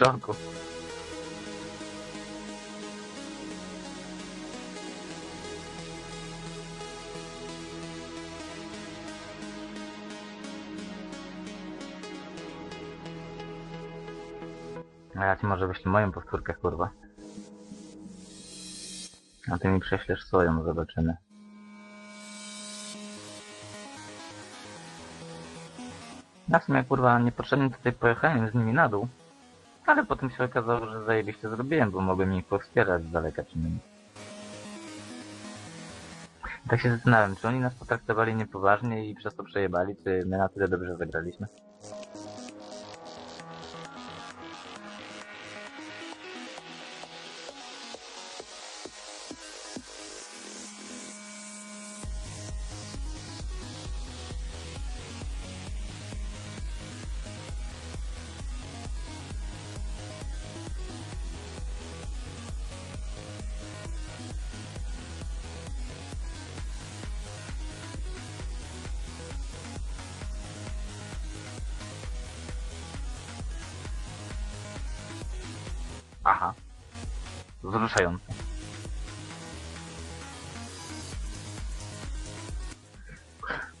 szoku. A ja ci może wyślę moją powtórkę, kurwa. A ty mi prześlesz swoją, zobaczymy. Ja w sumie kurwa niepotrzebnie tutaj pojechałem z nimi na dół. Ale potem się okazało, że zajebiście zrobiłem, bo mogłem ich powspierać z daleka czy nie. Tak się zastanawiam, czy oni nas potraktowali niepoważnie i przez to przejebali, czy my na tyle dobrze zagraliśmy. Aha. Wzruszające.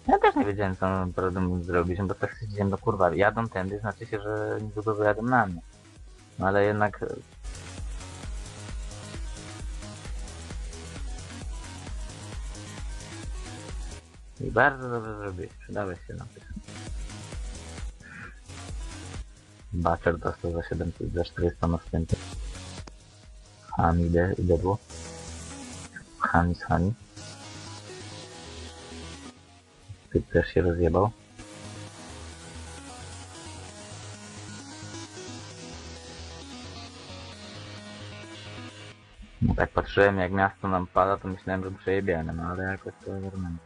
Ja też nie wiedziałem, co mam naprawdę zrobić, no bo tak stwierdziłem, no kurwa, jadą tędy, znaczy się, że niedługo wyjadą na mnie. No ale jednak... e, I bardzo dobrze zrobiłeś, przydałeś się na tych. Butcher dostał za 700, za 400 następny. Han idę, idę było. Han z Hani. Ty też się rozjebał. No tak patrzyłem jak miasto nam pada, to myślałem, że przejebiemy, no ale jakoś to ogarnąłem.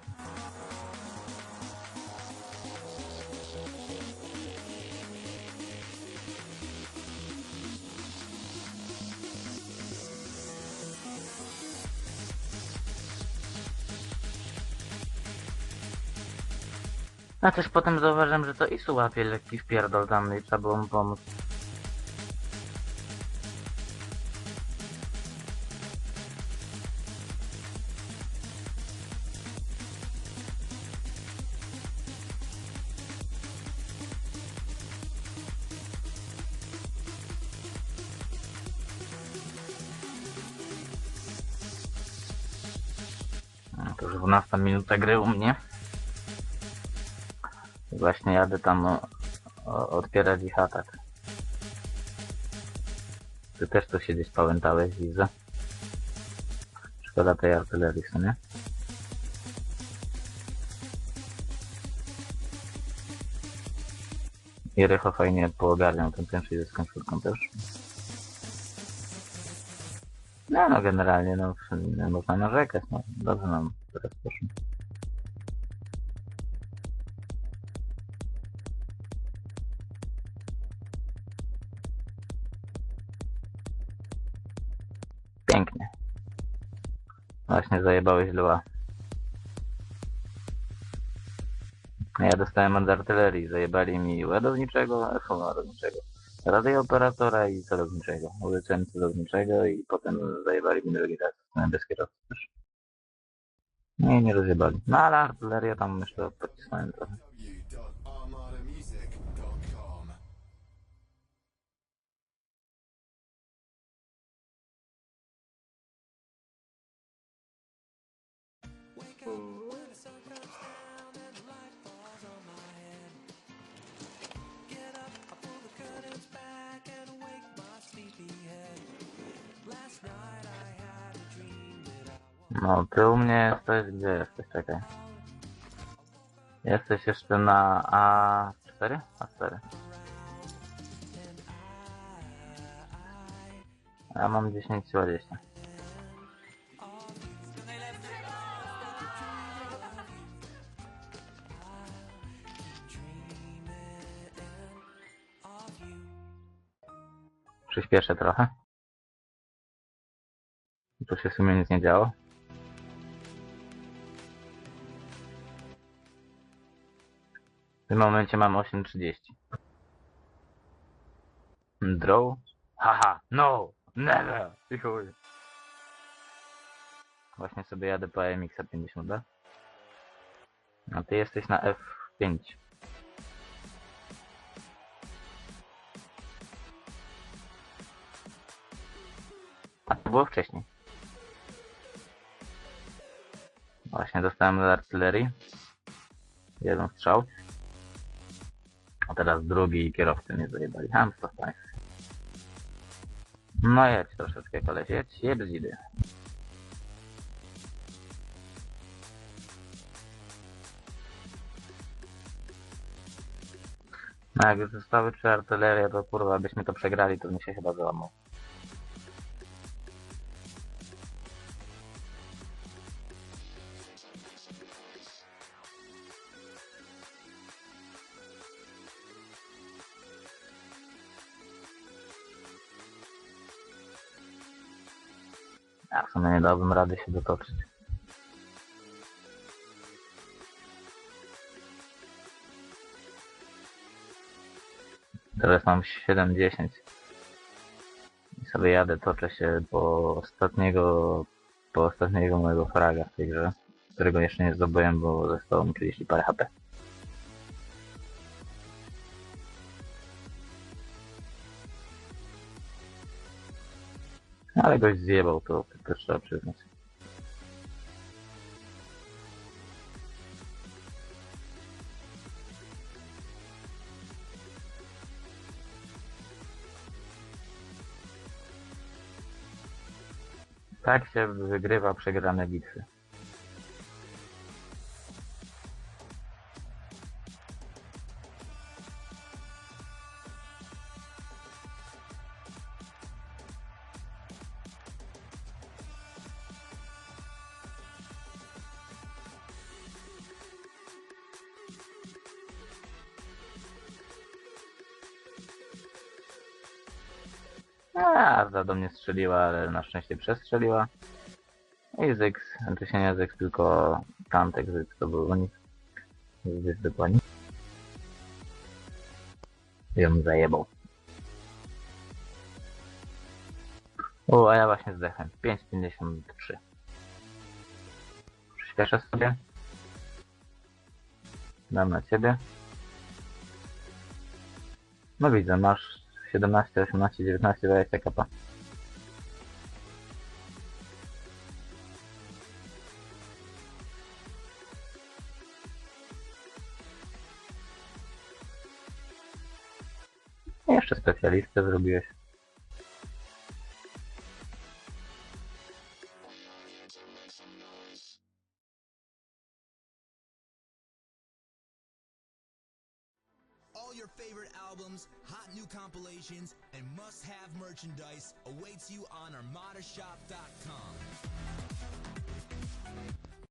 A też potem zauważyłem, że to Isu łapie lekki wpierdol tam i trzeba było mu pomóc. To już 12 minuta gry u mnie. Właśnie jadę tam o, o, otwierać ich atak. Ty też tu się gdzieś widzę. Szkoda tej artylerii, w. I Rycho fajnie poogarniał ten pierwszy ze skończurką też. No, no generalnie, no, nie można narzekać, no. Dobrze nam teraz poszło. Pięknie. Właśnie zajebałeś lua. Ja dostałem od artylerii, zajebali mi ładowniczego, ładowniczego, radiooperatora i celowniczego. Uleczyłem celowniczego i potem zajebali mi drugi raz. Bez kierowcy też. No i nie rozjebali. No ale artyleria tam myślę pocisnąłem trochę. No, ty u mnie jesteś, gdzie jesteś? Czekaj. Jesteś jeszcze na A4? A4. Ja mam 10-20. Przyspieszę trochę. Tu się w sumie nic nie działo. Tym momencie mam 8.30. Draw? Haha, no! Never! I chuj. Właśnie sobie jadę po AMX 50, b A ty jesteś na F5. A to było wcześniej. Właśnie dostałem z artylerii. Jeden strzał. A teraz drugi kierowcy mnie zajebali. Hamstwo państw. No jedź troszeczkę koleś, jedź, jedź zidy. No jak zostały trzy artylerie, to kurwa, byśmy to przegrali, to bym się chyba załamał. W sumie nie dałbym rady się dotoczyć. Teraz mam 7-10. I sobie jadę, toczę się po ostatniego, po ostatniego mojego fraga w tej grze, którego jeszcze nie zdobyłem, bo zostało mi 30 parę HP. Ale goś zjebał, to, też trzeba przyznać. Tak się wygrywa przegrane bitwy. A, do mnie strzeliła, ale na szczęście przestrzeliła. I Zyx, znaczy się nie Zyx, tylko tamtek Zyx, to był oni. Zyx dokładnie. Ją zajebał. O, a ja właśnie zdechem. 5,53. Przyspieszę sobie. Dam na ciebie. No widzę, masz 17, 18, 19, 20 kapa. Jeszcze specjalistę zrobiłeś. Your favorite albums, hot new compilations, and must-have merchandise awaits you on ArmadaShop.com.